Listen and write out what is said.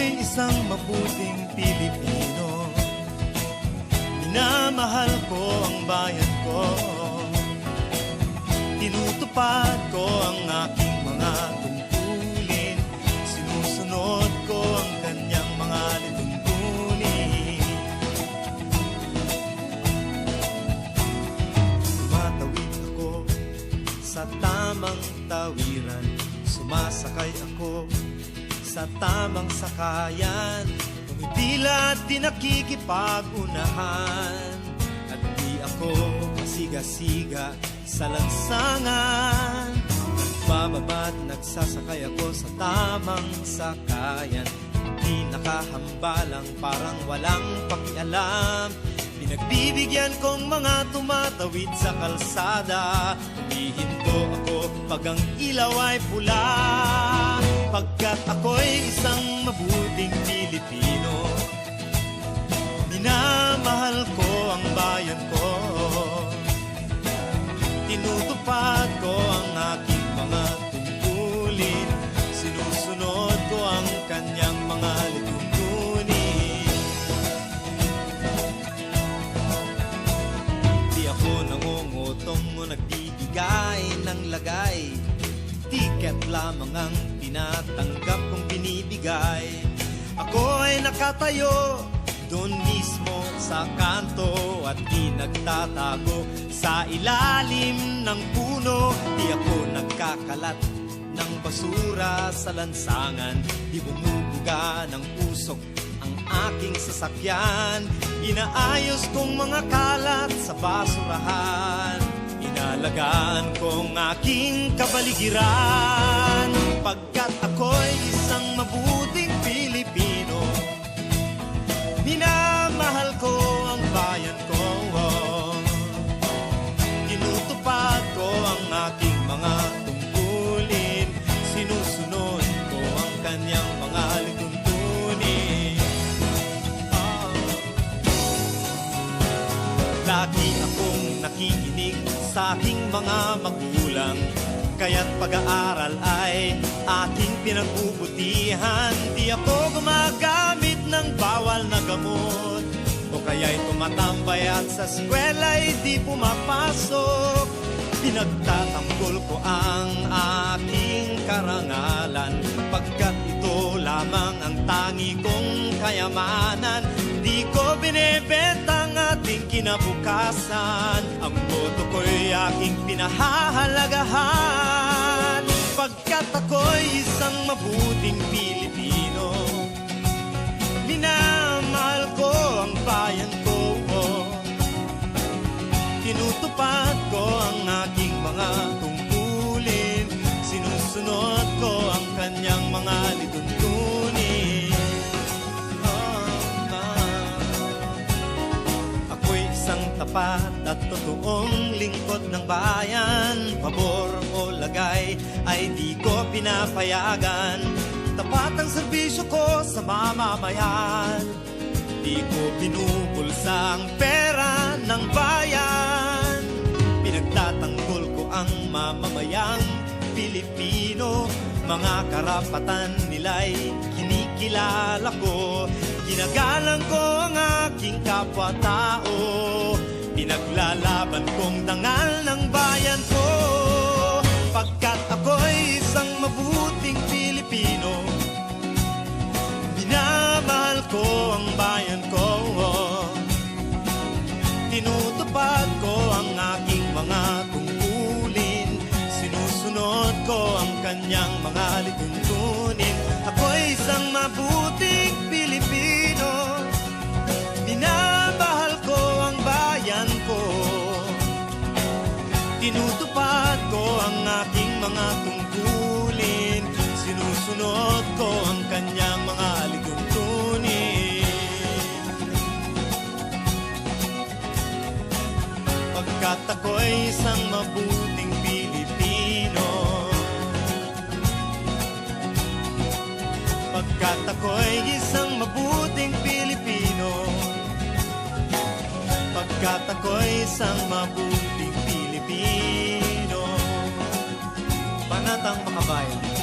isang mabuting Pilipino. Minamahal ko ang bayan ko. Tinutupad ko ang aking mga tungkulin. Sinusunod ko ang kanyang mga lituntunin Tumatawid ako sa tamang tawiran. Sumasakay ako sa tamang sakayan Tumitila at di nakikipag-unahan. At di ako masiga-siga sa lansangan. Nagbababa at nagsasakay ako sa tamang sakayan. Di nakahambalang parang walang pakialam. Pinagbibigyan kong mga tumatawid sa kalsada. Humihinto ako pag ang ilaw ay pula Pagkat ako'y isang mabuting Pilipino Minamahal ko ang bayan ko. Tinutupad lamang ang tinatanggap kong binibigay. Ako ay nakatayo doon mismo sa kanto At di nagtatago sa ilalim ng puno. Di ako nagkakalat ng basura sa lansangan. Di bumubuga ng usok ang aking sasakyan. Inaayos kong mga kalat sa basurahan Inalagaan kong aking kabaligiran aking mga magulang. Kaya't pag-aaral ay aking pinagbubutihan. Di ako gumagamit ng bawal na gamot. O kaya'y tumatambay at sa eskwela'y di pumapasok. Pinagtatanggol ko ang aking karangalan. Pagkat ito lamang ang tangi kong kayamanan. Di ko binebenta ang ating kinabukasan Ang boto ko'y aking pinahahalagahan. Pagkat ako'y isang mabuting Pilipino Minamahal ko ang bayan ko. Tinutupad ko ang aking mga tungkulin Sinusunod ko ang kanyang mga lituntunin tapat at totoong lingkod ng bayan. Pabor o lagay ay di ko pinapayagan. Tapat ang serbisyo ko sa mamamayan. Di ko binubulsa ang pera ng bayan. Pinagtatanggol ko ang mamamayang Pilipino. Mga karapatan nila'y kinikilala ko. Ginagalang ko ang aking kapwa-tao Pinaglalaban kong dangal ng bayan ko. Pagkat ako'y isang mabuting Pilipino Minamahal ko ang bayan ko. Tinutupad ko ang aking mga tungkulin. Sinusunod ko ang kanyang mga lituntunin. Ako'y isang mabuting Pilipino ko. Tinutupad ko ang aking mga tungkulin. Sinusunod ko ang kanyang mga lituntunin Pagkat ako'y isang mabuting Pilipino. Pagkat ako'y isang mabuting Pilipino Pagkat ako'y isang mabuting Pilipino. Panatang makabayan.